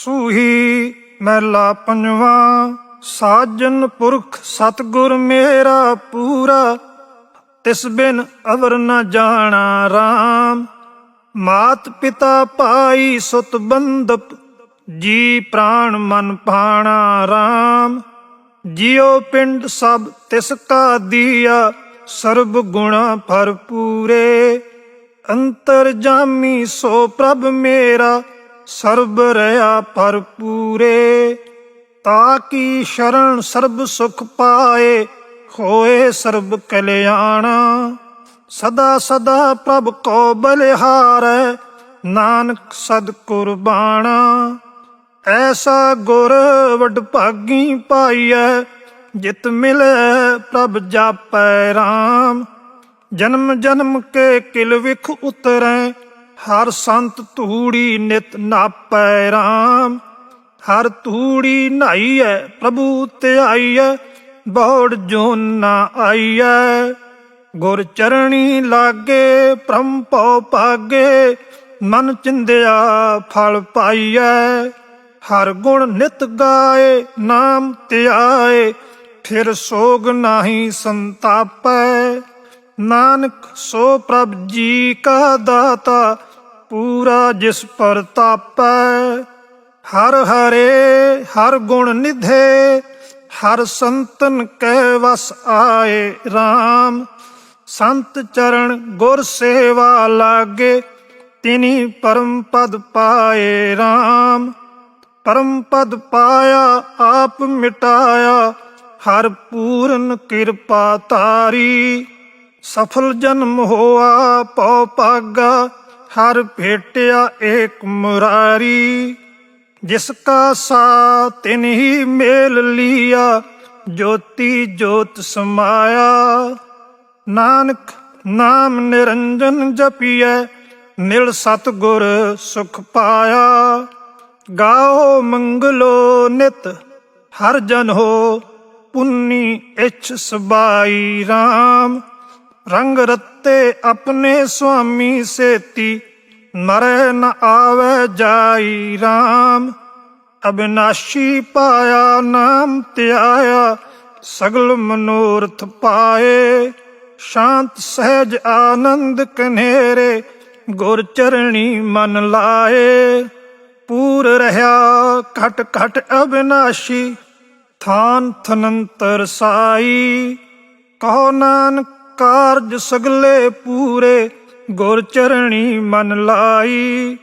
ਸੂਹੀ ਮਹਿਲਾ ਪੰਜਵਾ, ਸਾਜਨ ਪੁਰਖ ਸਤਗੁਰ ਮੇਰਾ ਪੂਰਾ, ਤਿਸ ਬਿਨ ਅਵਰ ਨ ਜਾਣਾ RAM ਮਾਤ ਪਿਤਾ ਭਾਈ ਸੁਤ ਬੰਦਪ ਜੀ ਪ੍ਰਾਣ ਮਨ ਪਾਣਾ RAM ਜਿਉ ਪਿੰਡ ਸਭ ਤਿਸ ਕਾ ਦੀਆ, ਸਰਬ ਗੁਣਾ ਭਰਪੂਰੇ। ਅੰਤਰ ਜਾਮੀ ਸੋ ਪ੍ਰਭ ਮੇਰਾ ਸਰਬ ਰਿਆ ਭਰਪੂਰੇ, ਤਾ ਕੀ ਸ਼ਰਨ ਸਰਬ ਸੁਖ ਪਾਏ? ਹੋਏ ਸਰਬ ਕਲਿਆਣਾ, ਸਦਾ ਸਦਾ ਪ੍ਰਭ ਕੋ ਬਲਿਹਾਰੈ, ਨਾਨਕ ਸਦ ਕੁਰਬਾਨਾ। ਐਸਾ ਗੁਰ ਵਡ ਭਾਗੀ ਪਾਈਐ, ਜਿਤ ਮਿਲੈ ਪ੍ਰਭ ਜਾਪੈ RAM ਜਨਮ ਜਨਮ ਕੇ ਕਿਲ ਵਿਖ ਉਤਰੈ ਹਰ ਸੰਤ ਧੂੜੀ ਨਿਤ ਨਾਪੈ RAM ਹਰ ਧੂੜੀ ਨਹਾਈਐ, ਪ੍ਰਭੂ ਧਿਆਈਐ, ਬੌੜ ਜੋਨ ਨਾ ਆਈਐ। ਗੁਰ ਚਰਣੀ ਲਾਗੇ ਪ੍ਰਮ ਪਉ ਪਾਗੇ ਮਨ ਚਿੰਦਿਆ ਫਲ ਪਾਈਐ। ਹਰ ਗੁਣ ਨਿਤ ਗਾਏ, ਨਾਮ ਧਿਆਏ, ਫਿਰ ਸੋਗ ਨਾਹੀ ਸੰਤਾਪੈ। ਨਾਨਕ ਸੋ ਪ੍ਰਭ ਜੀ ਕਾ ਦਾਤਾ ਪੂਰਾ ਜਿਸ ਪ੍ਰਤਾਪੈ ਹਰ ਹਰੇ, ਹਰ ਗੁਣ ਨਿਧੇ, ਹਰ ਸੰਤਨ ਕੈ ਵਸ ਆਏ RAM ਸੰਤ ਚਰਨ ਗੁਰ ਸੇਵਾ ਲਾਗੇ, ਤਿਨੀ ਪਰਮ ਪਦ ਪਾਏ RAM ਪਰਮ ਪਦ ਪਾਇਆ, ਆਪ ਮਿਟਾਇਆ, ਹਰ ਪੂਰਨ ਕਿਰਪਾ ਤਾਰੀ ਸਫਲ ਜਨਮ ਹੋਆ, ਪਉ ਭਾਗਾ ਹਰ ਭੇਟਿਆ ਏਕ ਮੁਰਾਰੀ, ਜਿਸ ਕਾ ਸਾ ਤਿਨ ਹੀ ਮੇਲ ਲੀਆ, ਜੋਤੀ ਜੋਤ ਸਮਾਇਆ। ਨਾਨਕ ਨਾਮ ਨਿਰੰਜਨ ਜਪੀਐ, ਨਿਲ ਸਤਗੁਰ ਸੁਖ ਪਾਇਆ। ਗਾਓ ਮੰਗਲੋ ਨਿਤ, ਹਰ ਜਨ ਹੋ ਪੁੰਨੀ ਇਛ ਸਬਾਈ RAM ਰੰਗ ਰਤੇ ਆਪਣੇ ਸੁਆਮੀ ਸੇਤੀ ਮਰੈ ਨ ਆਵੇ ਜਾਈ RAM ਅਬਿਨਾਸ਼ੀ ਪਾਇਆ ਨਾਮ ਧਿਆਇਆ, ਸਗਲ ਮਨੋਰਥ ਪਾਏ। ਸ਼ਾਂਤ, ਸਹਿਜ, ਆਨੰਦ ਕਨੇਰੇ ਗੁਰ ਚਰਣੀ ਮਨ ਲਾਏ। ਪੂਰ ਰਹਾ ਘਟ ਘਟ ਅਬਿਨਾਸ਼ੀ, ਥਾਨ ਥਨੰਤਰ ਸਾਈ। ਕਹੋ ਨਾਨਕ ਕਾਰਜ ਸਗਲੇ ਪੂਰੇ ਗੁਰ ਚਰਣੀ ਮਨ ਲਾਈ।